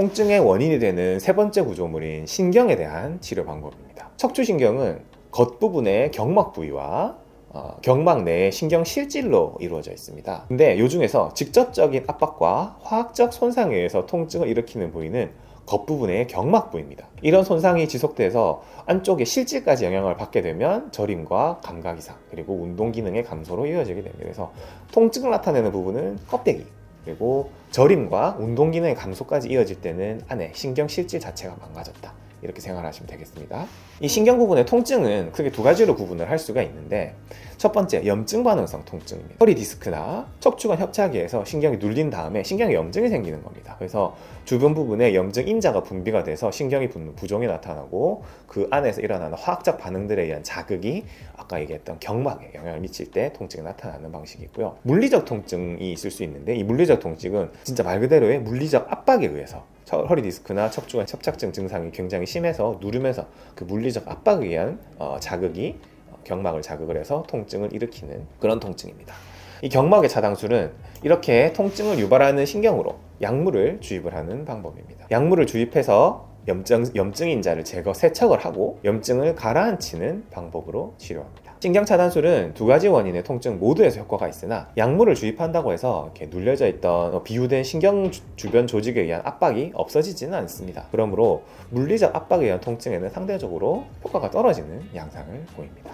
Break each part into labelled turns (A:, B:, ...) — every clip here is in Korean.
A: 통증의 원인이 되는 세 번째 구조물인 신경에 대한 치료 방법입니다. 척추신경은 겉부분의 경막 부위와 어, 경막 내의 신경 실질로 이루어져 있습니다. 근데 이 중에서 직접적인 압박과 화학적 손상에 의해서 통증을 일으키는 부위는 겉부분의 경막 부위입니다. 이런 손상이 지속돼서 안쪽의 실질까지 영향을 받게 되면 저림과 감각 이상 그리고 운동 기능의 감소로 이어지게 됩니다. 그래서 통증을 나타내는 부분은 껍데기 그리고 저림과 운동 기능의 감소까지 이어질 때는 안에 신경 실질 자체가 망가졌다. 이렇게 생각하시면 되겠습니다. 이 신경 부분의 통증은 크게 두 가지로 구분을 할 수가 있는데 첫 번째 염증 반응성 통증입니다. 허리 디스크나 척추관 협착기에서 신경이 눌린 다음에 신경에 염증이 생기는 겁니다. 그래서 주변 부분에 염증 인자가 분비가 돼서 신경이 부종이 나타나고 그 안에서 일어나는 화학적 반응들에 의한 자극이 아까 얘기했던 경막에 영향을 미칠 때 통증이 나타나는 방식이 있고요. 물리적 통증이 있을 수 있는데 이 물리적 통증은 진짜 말 그대로의 물리적 압박에 의해서 처- 허리 디스크나 척추관 협착증 증상이 굉장히 심해서 누르면서 그 물리적 압박에 의한 어, 자극이 어, 경막을 자극을 해서 통증을 일으키는 그런 통증입니다. 이 경막의 차당술은 이렇게 통증을 유발하는 신경으로 약물을 주입을 하는 방법입니다. 약물을 주입해서 염증, 염증 인자를 제거, 세척을 하고 염증을 가라앉히는 방법으로 치료합니다. 신경 차단술은 두 가지 원인의 통증 모두에서 효과가 있으나 약물을 주입한다고 해서 이렇게 눌려져 있던 어, 비유된 신경 주- 주변 조직에 의한 압박이 없어지지는 않습니다. 그러므로 물리적 압박에 의한 통증에는 상대적으로 효과가 떨어지는 양상을 보입니다.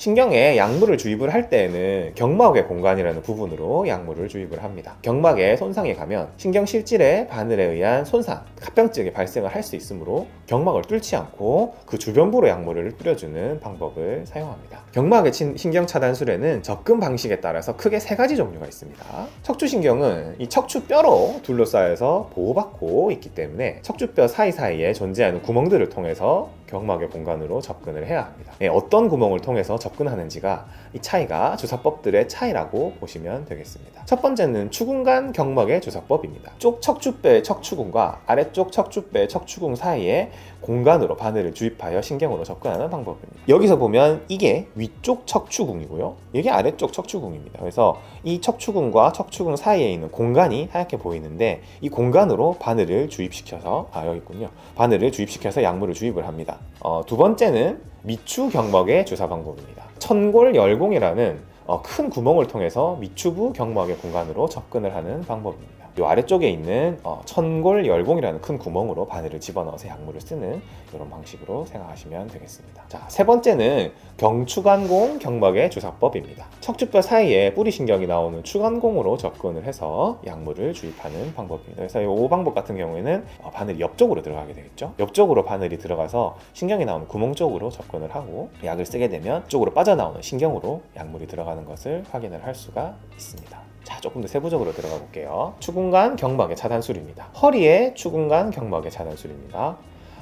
A: 신경에 약물을 주입을 할 때에는 경막의 공간이라는 부분으로 약물을 주입을 합니다. 경막에 손상이 가면 신경 실질의 바늘에 의한 손상, 합병증이 발생을 할 수 있으므로 경막을 뚫지 않고 그 주변부로 약물을 뿌려주는 방법을 사용합니다. 경막의 친- 신경 차단술에는 접근 방식에 따라서 크게 세 가지 종류가 있습니다. 척추신경은 이 척추뼈로 둘러싸여서 보호받고 있기 때문에 척추뼈 사이사이에 존재하는 구멍들을 통해서 경막의 공간으로 접근을 해야 합니다. 네, 어떤 구멍을 통해서 접 근하는지가 이 차이가 주사법들의 차이라고 보시면 되겠습니다. 첫 번째는 추궁간 경막의 주사법입니다. 쪽 척추뼈의 척추궁과 아래쪽 척추뼈의 척추궁 사이에 공간으로 바늘을 주입하여 신경으로 접근하는 방법입니다. 여기서 보면 이게 위쪽 척추궁이고요. 이게 아래쪽 척추궁입니다. 그래서 이 척추궁과 척추궁 사이에 있는 공간이 하얗게 보이는데 이 공간으로 바늘을 주입시켜서 아 여기 있군요. 바늘을 주입시켜서 약물을 주입을 합니다. 어, 두 번째는 미추 경막의 주사 방법입니다. 천골 열공이라는 어, 큰 구멍을 통해서 미추부 경막의 공간으로 접근을 하는 방법입니다. 이 아래쪽에 있는 어, 천골 열공이라는 큰 구멍으로 바늘을 집어넣어서 약물을 쓰는 이런 방식으로 생각하시면 되겠습니다. 자, 세 번째는 경추간공 경막의 주사법입니다. 척추뼈 사이에 뿌리 신경이 나오는 추간공으로 접근을 해서 약물을 주입하는 방법입니다. 그래서 이 방법 같은 경우에는 어, 바늘이 옆쪽으로 들어가게 되겠죠. 옆쪽으로 바늘이 들어가서 신경이 나오는 구멍 쪽으로 접근을 하고 약을 쓰게 되면 쪽으로 빠져나오는 신경으로 약물이 들어가는 것을 확인을 할 수가 있습니다. 자, 조금 더 세부적으로 들어가 볼게요. 추궁간 경막의 차단술입니다. 허리의 추궁간 경막의 차단술입니다.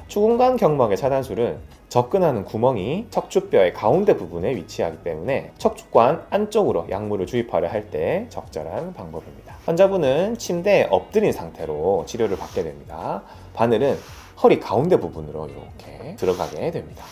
A: 추궁간 경막의 차단술은 접근하는 구멍이 척추뼈의 가운데 부분에 위치하기 때문에 척추관 안쪽으로 약물을 주입하려 할 때 적절한 방법입니다. 환자분은 침대에 엎드린 상태로 치료를 받게 됩니다. 바늘은 허리 가운데 부분으로 이렇게 들어가게 됩니다.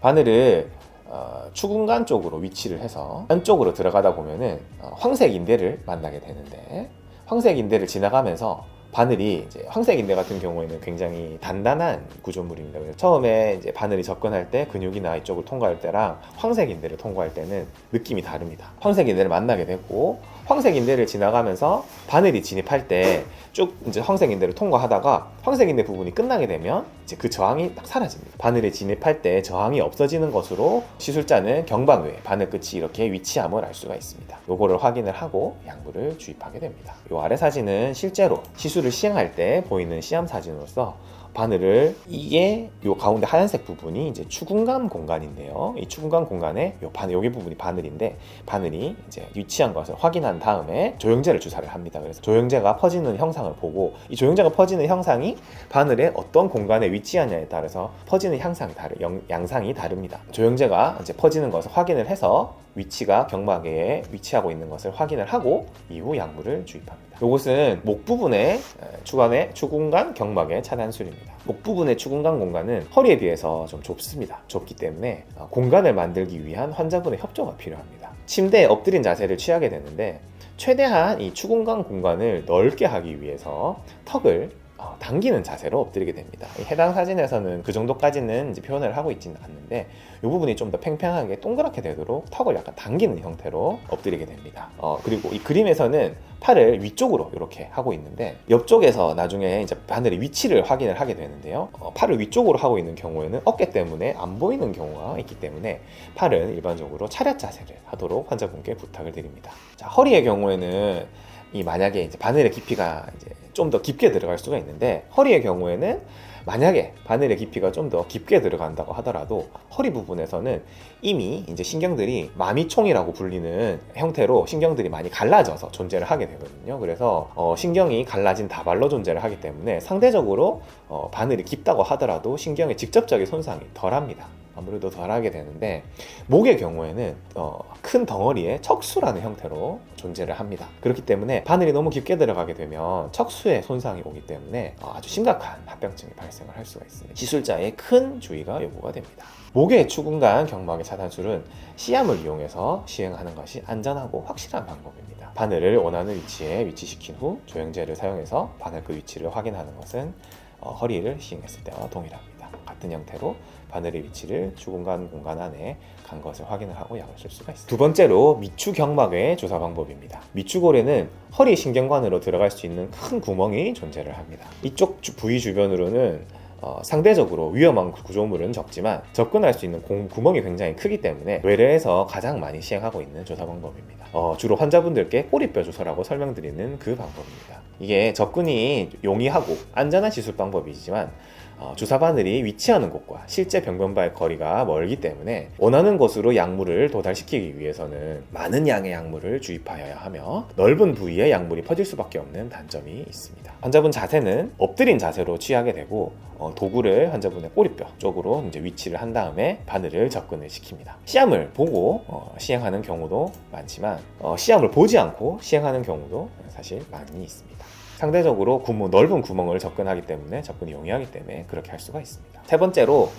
A: 바늘을 어, 추궁간 쪽으로 위치를 해서 안쪽으로 들어가다 보면은 어, 황색 인대를 만나게 되는데 황색 인대를 지나가면서 바늘이 이제 황색 인대 같은 경우에는 굉장히 단단한 구조물입니다. 그래서 처음에 이제 바늘이 접근할 때 근육이나 이쪽을 통과할 때랑 황색 인대를 통과할 때는 느낌이 다릅니다. 황색 인대를 만나게 되고 황색 인대를 지나가면서 바늘이 진입할 때 쭉 이제 황색 인대를 통과하다가 황색 인대 부분이 끝나게 되면 이제 그 저항이 딱 사라집니다. 바늘에 진입할 때 저항이 없어지는 것으로 시술자는 경방 외에 바늘 끝이 이렇게 위치함을 알 수가 있습니다. 요거를 확인을 하고 약물을 주입하게 됩니다. 요 아래 사진은 실제로 시술 을 시행할 때 보이는 시험 사진으로서 바늘을 이게 요 가운데 하얀색 부분이 이제 추궁간 공간인데요. 이 추궁간 공간에 요 바늘 여기 부분이 바늘인데 바늘이 이제 위치한 것을 확인한 다음에 조영제를 주사를 합니다. 그래서 조영제가 퍼지는 형상을 보고 이 조영제가 퍼지는 형상이 바늘의 어떤 공간에 위치하냐에 따라서 퍼지는 향상이 다르 영- 양상이 다릅니다. 조영제가 이제 퍼지는 것을 확인을 해서 위치가 경막에 위치하고 있는 것을 확인을 하고 이후 약물을 주입합니다. 이것은 목 부분의 추간의 추궁간 경막의 차단술입니다. 목 부분의 추궁간 공간은 허리에 비해서 좀 좁습니다. 좁기 때문에 어, 공간을 만들기 위한 환자분의 협조가 필요합니다. 침대에 엎드린 자세를 취하게 되는데 최대한 이 추궁간 공간을 넓게 하기 위해서 턱을 어, 당기는 자세로 엎드리게 됩니다. 이 해당 사진에서는 그 정도까지는 표현을 하고 있지는 않는데 이 부분이 좀 더 팽팽하게 동그랗게 되도록 턱을 약간 당기는 형태로 엎드리게 됩니다. 어, 그리고 이 그림에서는 팔을 위쪽으로 이렇게 하고 있는데 옆쪽에서 나중에 이제 바늘의 위치를 확인을 하게 되는데요. 어, 팔을 위쪽으로 하고 있는 경우에는 어깨 때문에 안 보이는 경우가 있기 때문에 팔은 일반적으로 차렷 자세를 하도록 환자분께 부탁을 드립니다. 자, 허리의 경우에는 이 만약에 이제 바늘의 깊이가 이제 좀 더 깊게 들어갈 수가 있는데 허리의 경우에는 만약에 바늘의 깊이가 좀 더 깊게 들어간다고 하더라도 허리 부분에서는 이미 이제 신경들이 마미총이라고 불리는 형태로 신경들이 많이 갈라져서 존재를 하게 되거든요. 그래서 어, 신경이 갈라진 다발로 존재를 하기 때문에 상대적으로 어, 바늘이 깊다고 하더라도 신경의 직접적인 손상이 덜합니다. 아무래도 덜하게 되는데 목의 경우에는 어, 큰 덩어리에 척수라는 형태로 존재를 합니다. 그렇기 때문에 바늘이 너무 깊게 들어가게 되면 척수에 손상이 오기 때문에 어, 아주 심각한 합병증이 발생을 할 수가 있습니다. 시술자의 큰 주의가 요구가 됩니다. 목의 추근간 경막의 차단술은 시암을 이용해서 시행하는 것이 안전하고 확실한 방법입니다. 바늘을 원하는 위치에 위치시킨 후 조영제를 사용해서 바늘 그 위치를 확인하는 것은 어, 허리를 시행했을 때와 동일합니다. 같은 형태로 바늘의 위치를 주공간 공간 안에 간 것을 확인을 하고 약을 쓸 수가 있습니다. 두 번째로 미추 경막의 조사 방법입니다. 미추골에는 허리 신경관으로 들어갈 수 있는 큰 구멍이 존재를 합니다. 이쪽 주- 부위 주변으로는 어, 상대적으로 위험한 구조물은 적지만 접근할 수 있는 공- 구멍이 굉장히 크기 때문에 외래에서 가장 많이 시행하고 있는 조사 방법입니다. 어, 주로 환자분들께 꼬리뼈 주사라고 설명드리는 그 방법입니다. 이게 접근이 용이하고 안전한 시술 방법이지만 어, 주사 바늘이 위치하는 곳과 실제 병변과의 거리가 멀기 때문에 원하는 곳으로 약물을 도달시키기 위해서는 많은 양의 약물을 주입하여야 하며 넓은 부위에 약물이 퍼질 수밖에 없는 단점이 있습니다. 환자분 자세는 엎드린 자세로 취하게 되고 어, 도구를 환자분의 꼬리뼈 쪽으로 이제 위치를 한 다음에 바늘을 접근을 시킵니다. 시암을 보고 어, 시행하는 경우도 많지만 어, 시암을 보지 않고 시행하는 경우도 사실 많이 있습니다. 상대적으로 구멍, 넓은 구멍을 접근하기 때문에 접근이 용이하기 때문에 그렇게 할 수가 있습니다. 세 번째로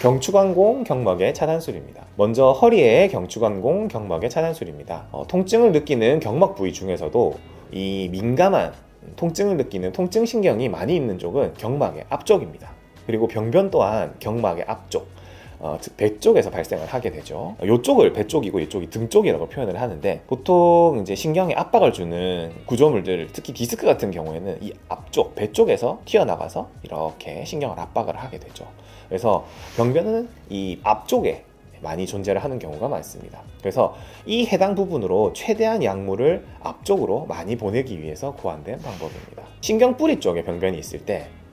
A: 경추관공 경막의 차단술입니다. 먼저 허리의 경추관공 경막의 차단술입니다. 어, 통증을 느끼는 경막 부위 중에서도 이 민감한 통증을 느끼는 통증 신경이 많이 있는 쪽은 경막의 앞쪽입니다. 그리고 병변 또한 경막의 앞쪽, 어, 즉, 배 쪽에서 발생을 하게 되죠. 이쪽을 배 쪽이고 이쪽이 등 쪽이라고 표현을 하는데 보통 이제 신경에 압박을 주는 구조물들, 특히 디스크 같은 경우에는 이 앞쪽 배 쪽에서 튀어나가서 이렇게 신경을 압박을 하게 되죠. 그래서 병변은 이 앞쪽에 많이 존재를 하는 경우가 많습니다. 그래서 이 해당 부분으로 최대한 약물을 앞쪽으로 많이 보내기 위해서 고안된 방법입니다. 신경 뿌리 쪽에 병변이 있을 때 에,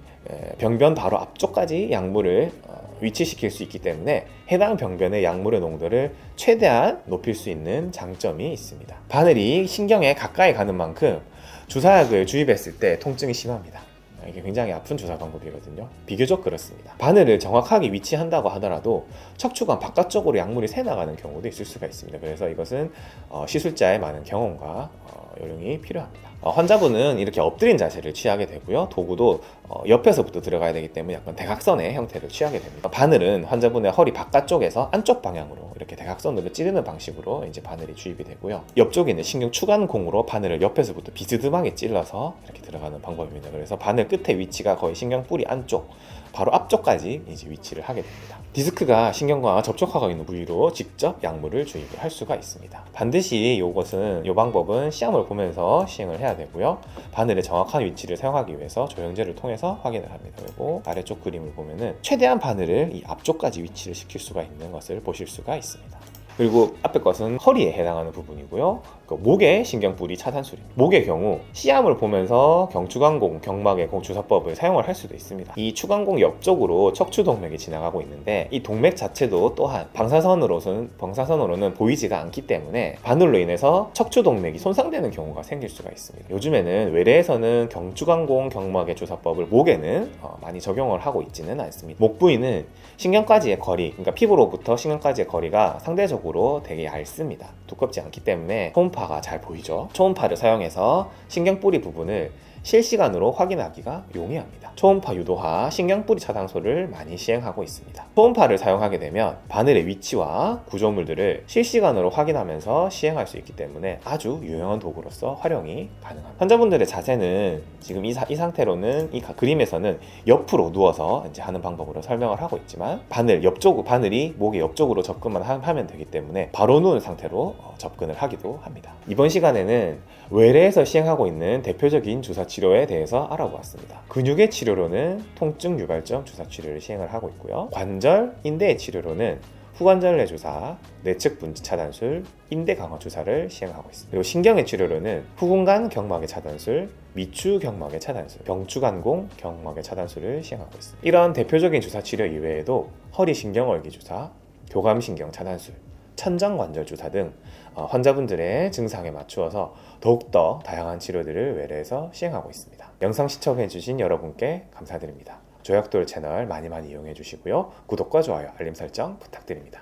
A: 병변 바로 앞쪽까지 약물을 어, 위치시킬 수 있기 때문에 해당 병변의 약물의 농도를 최대한 높일 수 있는 장점이 있습니다. 바늘이 신경에 가까이 가는 만큼 주사약을 주입했을 때 통증이 심합니다. 이게 굉장히 아픈 주사 방법이거든요. 비교적 그렇습니다. 바늘을 정확하게 위치한다고 하더라도 척추관 바깥쪽으로 약물이 새 나가는 경우도 있을 수가 있습니다. 그래서 이것은 어, 시술자의 많은 경험과 어, 요령이 필요합니다. 어, 환자분은 이렇게 엎드린 자세를 취하게 되고요. 도구도 어, 옆에서부터 들어가야 되기 때문에 약간 대각선의 형태를 취하게 됩니다. 바늘은 환자분의 허리 바깥쪽에서 안쪽 방향으로 이렇게 대각선으로 찌르는 방식으로 이제 바늘이 주입이 되고요. 옆쪽에 있는 신경 추간공으로 바늘을 옆에서부터 비스듬하게 찔러서 이렇게 들어가는 방법입니다. 그래서 바늘 끝의 위치가 거의 신경 뿌리 안쪽, 바로 앞쪽까지 이제 위치를 하게 됩니다. 디스크가 신경과 접촉하고 있는 부위로 직접 약물을 주입을 할 수가 있습니다. 반드시 이것은 이 방법은 시험을 보면서 시행을 해야 되고요. 바늘의 정확한 위치를 사용하기 위해서 조영제를 통해서 확인을 합니다. 그리고 아래쪽 그림을 보면은 최대한 바늘을 이 앞쪽까지 위치를 시킬 수가 있는 것을 보실 수가 있습니다. 그리고 앞에 것은 허리에 해당하는 부분이고요. 그 목의 신경뿌리 차단술입니다. 목의 경우 시암을 보면서 경추관공, 경막의 공주사법을 사용을 할 수도 있습니다. 이 추관공 옆쪽으로 척추 동맥이 지나가고 있는데 이 동맥 자체도 또한 방사선으로는 방사선으로는 보이지가 않기 때문에 바늘로 인해서 척추 동맥이 손상되는 경우가 생길 수가 있습니다. 요즘에는 외래에서는 경추관공, 경막의 조사법을 목에는 어, 많이 적용을 하고 있지는 않습니다. 목 부위는 신경까지의 거리, 그러니까 피부로부터 신경까지의 거리가 상대적으로 되게 얇습니다. 두껍지 않기 때문에 초음파가 잘 보이죠. 초음파를 사용해서 신경 뿌리 부분을 실시간으로 확인하기가 용이합니다. 초음파 유도화 신경뿌리 차단소를 많이 시행하고 있습니다. 초음파를 사용하게 되면 바늘의 위치와 구조물들을 실시간으로 확인하면서 시행할 수 있기 때문에 아주 유용한 도구로서 활용이 가능합니다. 환자분들의 자세는 지금 이, 사- 이 상태로는 이 가- 그림에서는 옆으로 누워서 이제 하는 방법으로 설명을 하고 있지만 바늘 옆쪽 바늘이 목의 옆쪽으로 접근만 하- 하면 되기 때문에 바로 누운 상태로 어, 접근을 하기도 합니다. 이번 시간에는 외래에서 시행하고 있는 대표적인 주사 치료에 대해서 알아보았습니다. 근육의 치료로는 통증 유발점 주사 치료를 시행을 하고 있고요. 관절, 인대의 치료로는 후관절내 주사, 내측 분지 차단술, 인대 강화 주사를 시행하고 있습니다. 그리고 신경의 치료로는 후궁간 경막의 차단술, 미추 경막의 차단술, 병추간공 경막의 차단술을 시행하고 있습니다. 이런 대표적인 주사 치료 이외에도 허리 신경월기 주사, 교감신경 차단술, 천장관절 주사 등 어, 환자분들의 증상에 맞추어서 더욱더 다양한 치료들을 외래에서 시행하고 있습니다. 영상 시청해주신 여러분께 감사드립니다. 조약돌 채널 많이 많이 이용해 주시고요. 구독과 좋아요, 알림 설정 부탁드립니다.